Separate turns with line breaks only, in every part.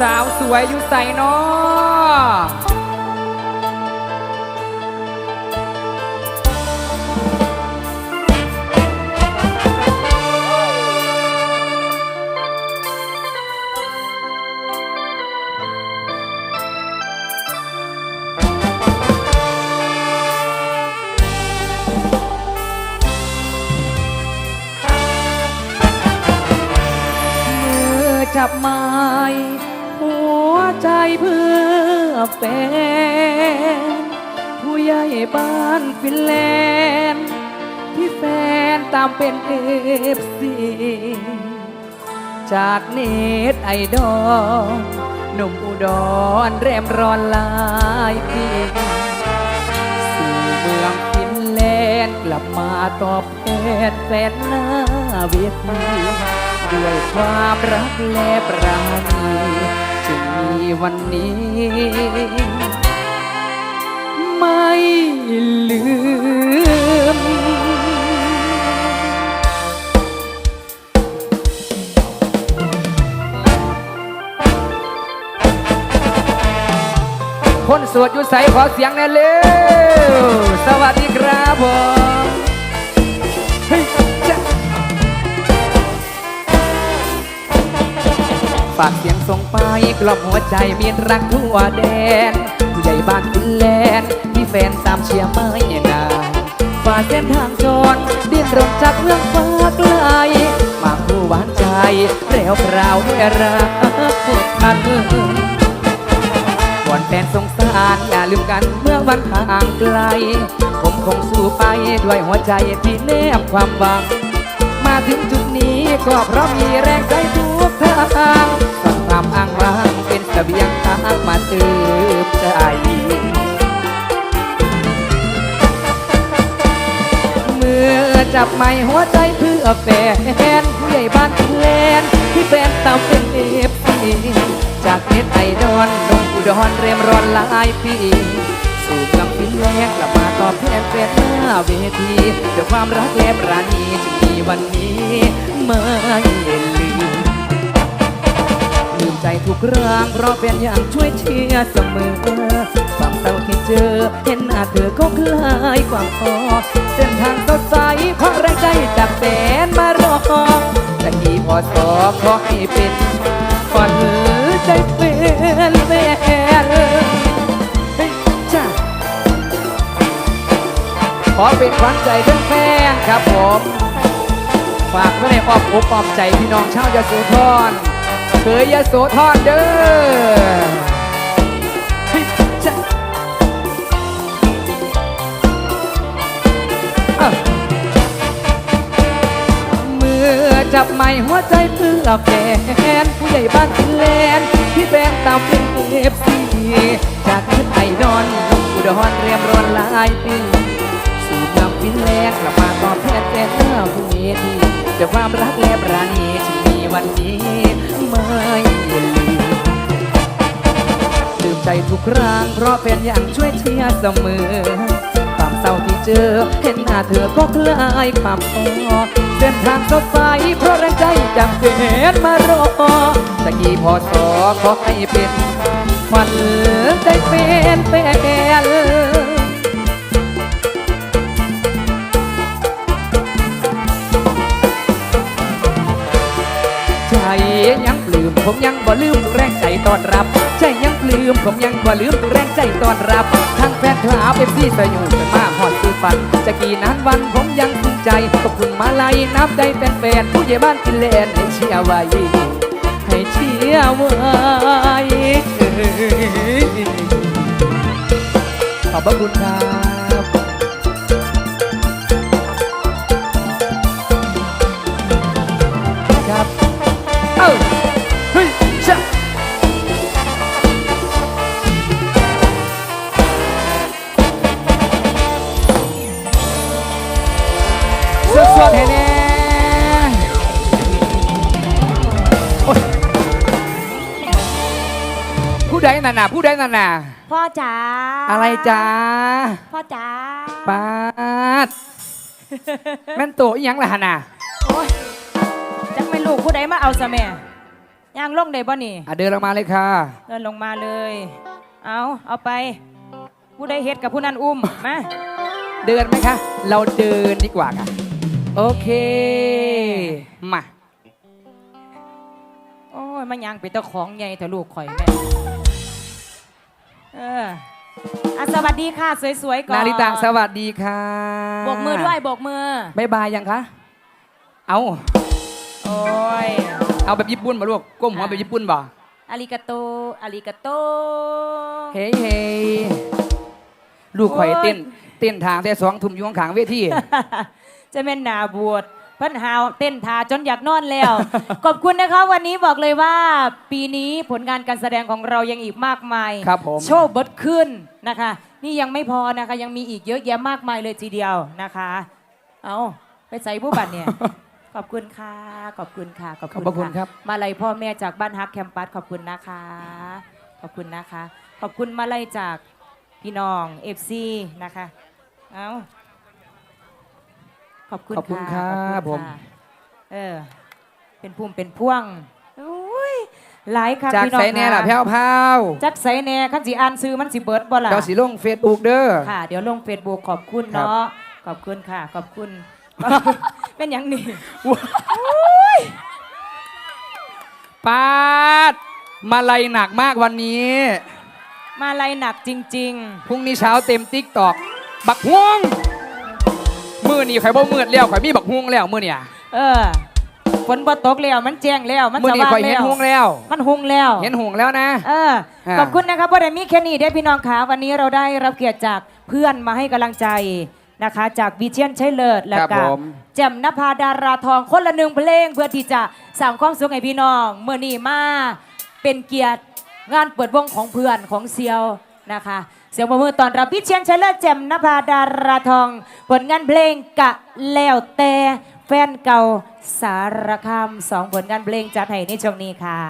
สาวสวยอยู่ใส่นอมือจับไม อแฟนผู้ใหญ่บ้านฟินแลนด์ที่แฟนตามเป็นเอฟซีจากเน็ตไอดอลหนุ่มอุดรแรมร้อนหลายปีสู่เมืองฟินแลนด์กลับมาตอบแทนแฟนหน้าเวทีด้วยความรักและปราณี วันนี้ ไม่ลืม คนสวดอยู่ใสขอเสียงแน่เร็ว สวัสดีครับผม ฝากเสียงส่งไปกล่อมหัวใจมีรักทั่วแดน ผู้ใหญ่บ้านฟินแลนด์มีแฟนตามเชียร์ไม่นานฝ่าเส้นทางจรดิ้นรนจากเมืองฟ้าไกลมาคู่หวานใจแล้วพราวด้วยรักพวกท่านก่อนแฟนสงสารอย่าลืมกันเมื่อวันห่างไกล ผมคงสู้ไปด้วยหัวใจที่แนบความหวัง มาถึงจุดนี้ก็เพราะมีแรงใจ กทางสักความอ้างว้างเป็นเสบียงทางมาเติมใจเมื่อจับไม้หัวใจเพื่อแฟนผู้ใหญ่บ้านแลนที่แฟนตามเป็นเอฟซีจากเน็ตไอดอลลงอุดรเรียมร้อนหลายปีสู่เมืองฟินแลนด์กลับมาตอบแทนแฟนหน้าเวทีด้วยความรักและปราณีจึงมีวันนี้ไม่ กครั้งเราเป็นอย่างช่วยเชียร์เสมอความเศร้าที่เจอ เห็นหน้าเธอก็คลายความพอเส้นทางสดใสเพราะแรงใจจากแฟนมารอจะกี่พอสอขอให้เป็นฝันใจเป็นแฟนเฮ้ยจ้าขอเป็นขวัญใจแฟนๆครับผม ฝากไว้ในอ้อมอกอ้อมใจพี่น้องชาวยโสธร เคยยโสธรเด้อเฮ้อเมื่อจับไม้หัวใจเพื่อแฟนผู้ใหญ่บ้านแลนที่แฟนตามเป็นเอฟซีจากเน็ตไอดอนอุดรเรียมร้อนหลายปีสู่เมืองฟินแลนกลับมาตอบแทนแฟนหน้าผู้เวทีด้วยความรักและปราณีที่มี วันนี้ไม่ลืมลืมใจทุกครั้งเพราะแฟนอยังช่วยเชียร์เสมอความเศร้าที่เจอ เห็นหน้าเธอก็คล้ายความพอเส้นทางสดใสเพราะแรงใจจากแฟนมารอตะกี้พอสอขอให้เป็นวัญใจเป็นแฟน ผมยังบ่ลืมแรงใจต้อนรับ ใจยังปลื้มผมยังบ่ลืมแรงใจต้อนรับ ทั้งแฟนคลับเอฟซีสยุกันมาหอดซื้อฝัน จะกี่นานวันผมยังภูมิใจขอบคุณมาลัยน้ำใจแฟนๆผู้ใหญ่บ้านฟินแลนให้เชียร์ไว้ ให้เชียร์ไว้ขอบพระคุณครับ ผู้ใดน่ะน่ะผู้ใดน่ะน่ะ
พ่อจ๋า
อะไรจ้า
พ่อจ๋า
ปาดแม่นโตอีหยังล่ะหั่นน่ะ
โอ้ยจักไม่ลูกผู้ใดมาเอาซะแม่
ย่างลงได้บ่นี่
อะเดินลงมาเลยค่ะ
เดินลงมาเลย เอาเอาไป ผู้ใดเฮ็ดกับผู้นั้นอุ้มมา
เดินไหมคะ เราเดินดีกว่าค่ะ โอเค มา
โอ้ยมันยังเป็นเจ้าของใหญ่แต่ลูกข่อยแม่ เอออะสวัสดีค่ะ สวยๆก่อน
นาริตะสวัสดีค่ะ
โบกมือด้วยโบกมือ
บ๊ายบายยังคะ เอา
โอ้ย
เอาแบบญี่ปุ่นมาลูกก้มหัวแบบญี่ปุ่นบ่
อาริกาโตอาริกาโต
เฮ้ยเฮ้ยลูกข่อย
โอ้ย
เต้นเต้นทางแต่สองทุ่มอยู่ข้างๆเวที
จะเป็นหนาบวช เพิ่นหาวเต้นทาจนอยากนอนแล้ว ขอบคุณนะคะวันนี้บอกเลยว่า ปีนี้ผลงานการแสดงของเรายังอีกมากมาย
ครับผม
โชว์เบดขึ้นนะคะ นี่ยังไม่พอนะคะ ยังมีอีกเยอะแยะมากมายเลยทีเดียวนะคะ เอาไปใส่ผู้บัตรเนี่ย ขอบคุณค่ะ ขอบคุณค่ะขอบ
ขอบพระคุณครับ
มาลัยพ่อแม่จากบ้านฮักแคมปัสขอบคุณนะคะ ขอบคุณนะคะ ขอบคุณมาลัยจากพี่น้องเอฟซีนะคะ เอา ขอบคุณ
ขอบคุณ
ค่ะ
ครับ
ขอ
ผมะ
เออ เป็นภูมิเป็นพ่วงอุ้ยหลายค่ะ
จาก
พี่น้อง
ไสแน่ล่ะแพ้วพาว
จักใสแน่ขันสิอ่านซื้อมันสิเบิดบ่ล่ะ
เจ้าสีลงเฟซบุ๊กเด้อ
ค่ะ เดี๋ยวลงเฟซบุ๊กขอบคุณ
ครับ
เนาะขอบคุณค่ะ ขอบคุณ เป็นอย่างนี้
ปาด มาลัยหนักมากวันนี้
มาลัยหนักจริง
พรุ่งนี้เช้าเต็มติ๊กตอก บักฮวง มือนี่ข่อยบ่มืดแล้วข่อยมีบักฮวงแล้วมือเนี่ย
ๆเออฝนบ่ตกแล้วมันแจ้งแล้วมัน
มือ
ส
นี่
ว่าง
ข่อยเห็น
แล้ว
ฮวงแล้ว
มันหุงแล้ว
เห็นหงแล้วนะ
เออ
อ่า
ขอบคุณนะครับว่าได้มีแค่นี้ได้อพี่น้องขาวันนี้เราได้รับเกียรติจากเพื่อนมาให้กำลังใจนะคะ จากวิเชียนชัยเลิศและ
ครับ
กั
ผ
บ
ม
แจ่มนภาดาราทองคนละหนึ่งเพลง เพื่อที่จะสร้างความสุขให้พี่น้องเมื่อนี้มาเป็นเกียรติงานเปิดวงของเพื่อนของเซียวนะคะ เสียงประมือตอนรับวิเชียนชัยเลิศแจ่มนภาดาราทอง ผลงานเพลงกะแล้วแต่แฟนเก่าสารคามสองผลงานเพลงจัดให้ในช่วงนี้ค่ะ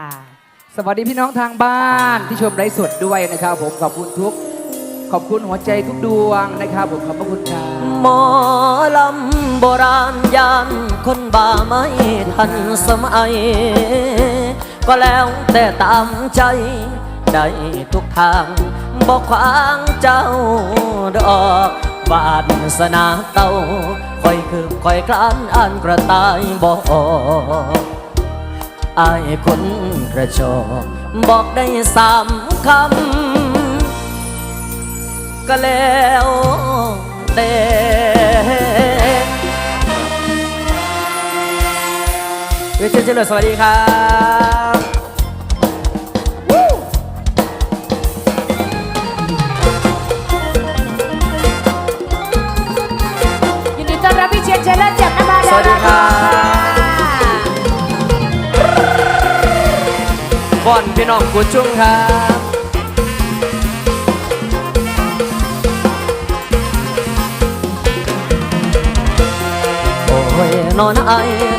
สวัสดีพี่น้องทางบ้านที่ชมไลฟ์สดด้วยนะครับ ผมขอบคุณทุก ขอบคุณหัวใจทุกดวงนะครับ ผมขอบพระคุณครับ
หมอลำโบราณยานคนบ้าไม่ทันสมัย ก็แล้วแต่ตามใจ ได้ทุกทางบอกขวางเจ้าดอกบาดสนาเต้าคอยคือคอยคลานอ่านกระต่ายบอกอายคนกระจอกบอกได้สามคำ ก็แล้วแต่วิเชียเจริญสวัสดีครับ
อนรับพี่เชียนเชลเลอร์แจ่มนภา
ส
ดา
วัสดี
รา
ค
ท
รั
อง
บก่อนพี่น้องกุดชุ่มครับโอ้ยนอนไอ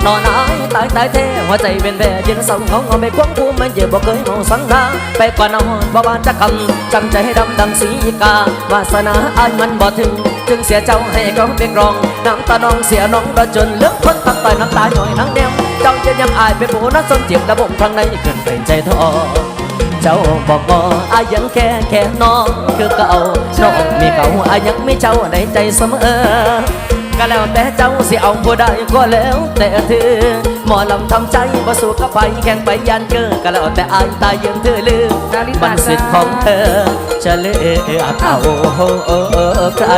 นอนไอตายตายแท้หัวใจเป็นแผลยินเศร้าเขาเอาไปควงคู่มันเจ็บบ่เคยมองสังดาไปก่อนเอาบ่บานจะคำจำใจให้ดำดังสีกาวาสนาอายมันบ่ถึง จึงเสียเจ้าให้เขาเป็นรองน้ำตาน้องเสียน้องก็จนเลือกคนตักต่อยน้ำตาหน่อยทั้งแนวเจ้าจะยังอายเป็นผู้นักสนเจ็บระบบทางในเกินไปใจท้อเจ้าบอกว่าอายยังแค่แค่น้องคือเก่าน้องมีเก่าอายยังไม่เจ้าในใจเสมอ ก็แล้วแต่เจ้าสิเอาผู้ใดก็แล้วแต่เธอหมอลำทำใจบ่สู้กับไปแข่งไปยันเกอก็แล้วแต่อายตายยังเธอลืม
นาริตา
มันสิทธิ์ของเธอจะเลือกเอาใคร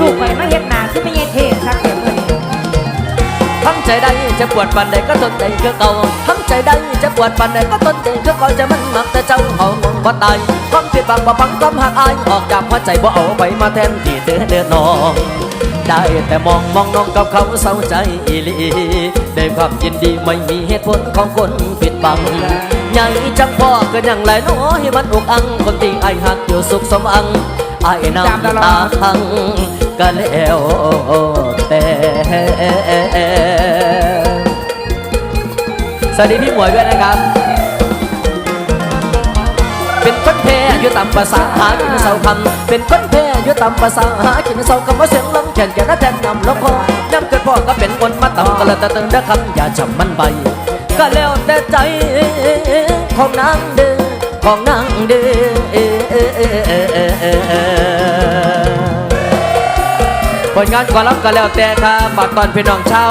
ลูกไปมาเห็นหนาที่ไม่ใช่เทพครับเดี๋ยวนี้
ทำใจได้จะปวดปันใดก็ทนใจคือเก่าทำใจได้จะปวดปันใดก็ทนใจคือเก่าจะมันมักแต่เจ้าเฮามองบ่ตายความผิดบางบ่พังความหักอายออกจากหัวใจบ่เอาไปมาแทนที่เธอเดินนองได้แต่มองมองน้องกับเขาเศร้าใจอีลีได้ความยินดีไม่มีเหตุผลของคนปิดบังใหญ่จังพ่อกินอย่างไรน้อให้มันอกอังคนที่ไอหักอยู่สุขสมอัง ไอายน้ำตาพังก็แล้วแต่สวัสดีพี่หมวยด้วยนะครับ เป็นคนแพ้อยู่ตามภาษาหากินเสาคำเป็นคนแพ้อยู่ตามภาษาหากินเสาคำว่าเสียงลำแขนแก่ละแทนนำลำคอน้ำเกิดพ่อก็เป็นคนมาต่ำก็เลยตะตึงเด้คำอย่าจำมันใบก็แล้วแต่ใจของนางเด้อของนางเด้อ งานก่อนรับก็แล้วแต่ครับฝากตอนพี่น้องเช่า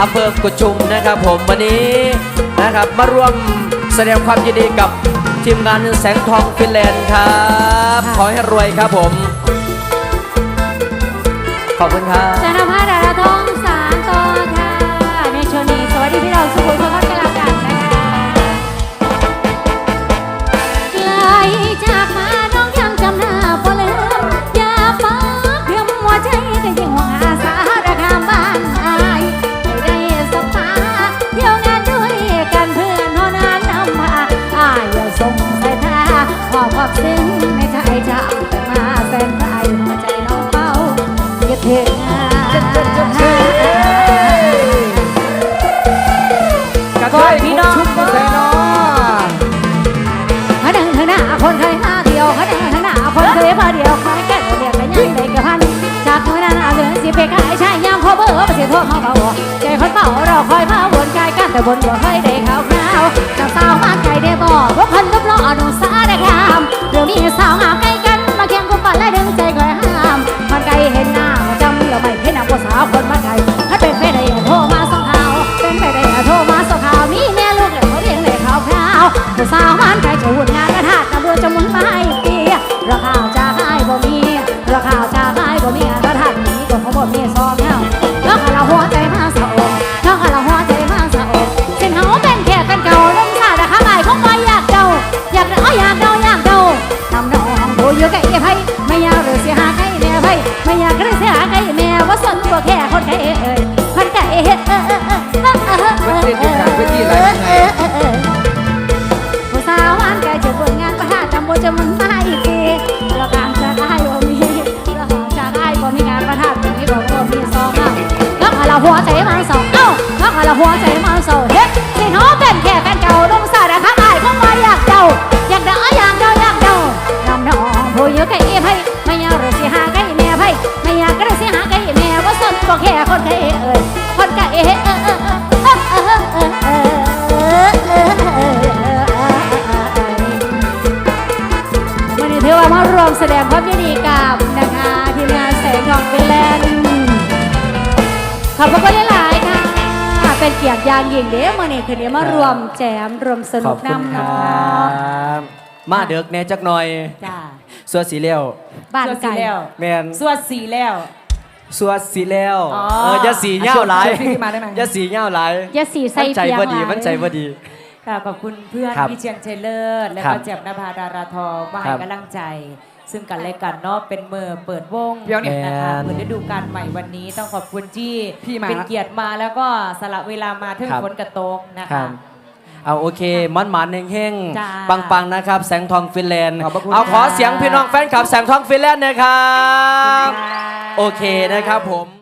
อำเภอกุชุมนะครับ ผมวันนี้นะครับมาร่วมแสดงความยินดีกับทีมงานแสงทองฟินแลนด์ครับ ขอให้รวยครับผม ขอบคุณครับ
คิดถึงอาย
กระเทย
พี่น้อง
ชุบกระเทยเนาะ
เขาดังข้างหน้าคนเคยมาเดียวเขาดังหน้าคนเคยมาเดียวคอยแก่เดียวกันยังได้กับพันจากมือนั้นเอาเดือนสิไปขายชายยามพอเบอร์ไปเสียโทษมาเบาใจคนเบาเราคอยมาวนกายกันแต่บนบ่เคยได้ ที่บอกว่ามีสองเอ้าแล้วขเราหัวใจมันสองเอ้าแล้วเราหัวใจมันสอง มารวมแสดงความยินดีกับนะคะทีมงานแสงทองฟินแลนด์ขอบพระคุณหลายๆค่ะเป็นเกียรติอย่างยิ่งเด้อมื่อนี้คือเดี๋ยวมารวมแจมรวมส
ข
นุ
อกบคุณ
น้ำ
ครั
เนาะ
บ มาเด็กแน่จักหน่อย
จ้า
สัวสีเลี้ยว
บ้าน
สวดสี
ไก่
แล้ว
แมน
สวดสีแล้ว
สัวสีเลี้ยว
อ๋อ
เอออย่าสีเหย้าหลาย
ช่วยพี่ขึ้นมาได้ไหม
อย่าสีเหย้าหลาย
อยาสีใส่
มันใจ
เปียง
บ่ดี
หลาย
มันใจบ่ดี
ค่ะขอบคุณเพื่อน
ครับ
พี่เชียงชัยเลิศและ
ครั
ก็
บ
แจ่มนภาดาราทองมา
ครั
ให้
บ
กำลังใจ ซึ่งกันและกันเนาะเป็นมือเปิดวง
เดี๋ยวนี่
นะคะ
แมน
เปิดฤดูกาลใหม่วันนี้ต้องขอบคุณที่
พี่มา
เป็นเกียรติมาแล้วก็สละเวลามาถึง
ครับ
ฝนกระตกนะ
ครั
คะ
บเอาโอเคมันมันๆเฮง
จ้า
ๆปังๆ นะครับ แสงทองฟินแลนด์
ขอบพระคุณ
เอาขอ
ค่ะ
เสียงพี่น้องแฟนคลับแสงทองฟินแลนด์หนะครับ โอเคนะครับผม